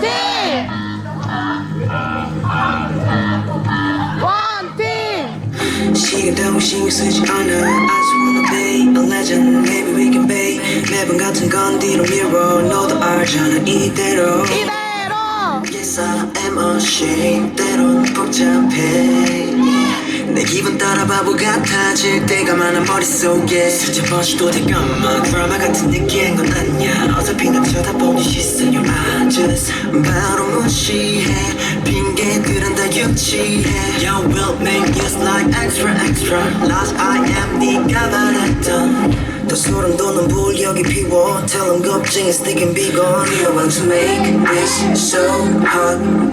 팀! 원팀! 시간다고 신경 쓰지 않아 I just wanna be a legend Maybe we can be 매번 같은 건 뒤로 미뤄 너도 알잖아 이대로 이대로! Yes I am ashamed 때론 복잡해 내 기분 따라 바보 같아질 때가 많아 머릿속에 슬쩍 번지도 될까마 드라마 같은 느끼한 건 아니야 어차피 나 쳐다보는 시선이 I just 바로 무시해 핑계들은 다 유치해 You will make us like extra extra Last I am 네가 바랬던 더 소름 돋는 불력이 피워 Tell them 겁쟁이's thinking big on You want to make this so hot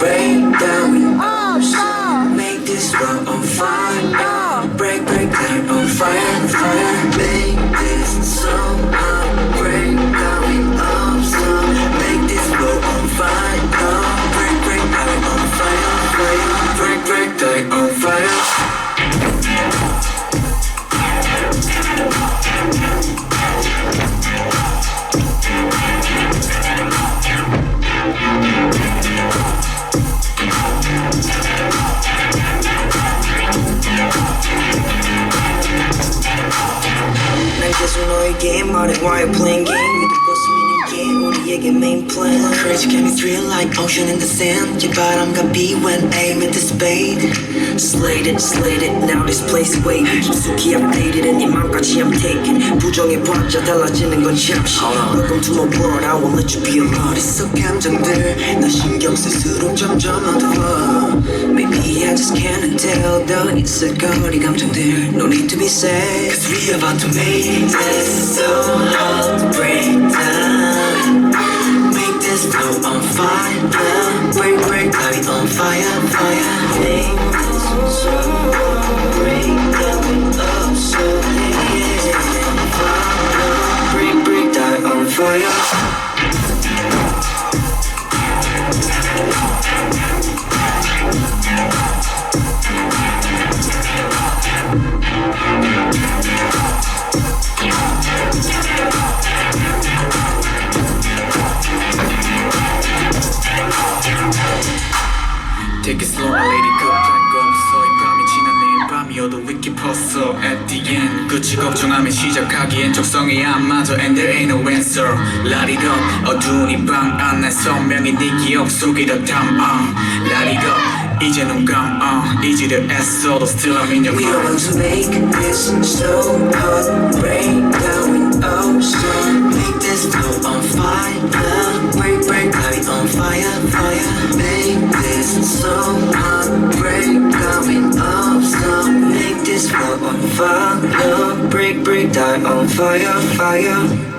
you know game, all why you playing game. You the pussy 우리에게 main plan Crazy chemistry like ocean in the sand 이 바람과 B when aim at the spade Slate it, slate it, now this place wait 깊숙이 updated and 이 맘까지 I'm taking 부정해봤자 달라지는 건 잠시 Welcome to my world, I will let you be alone 머릿속 감정들 나 신경 쓸수록 점점 어두워 Maybe I just can't tell though 있을 거리 감정들 No need to be sad Cause we about to make this so hot Take it slow, lady, 급할 거 없어 이 밤이 지난 내일 밤이어도 위키 퍼서 At the end 끝이 걱정하면 시작하기엔 적성이 안 맞아 And there ain't no answer Light it up 어두운 이방 안에 선명히 네 기억 속에 더 담아 이제 눈 감아 이지를 애써도 Still I'm in your We mind want to make this so hot Break down with ocean Make this flow on fire Break, break, light on fire, fire Make this so hot Break down with ocean Make this flow on fire Break, break, die on fire, fire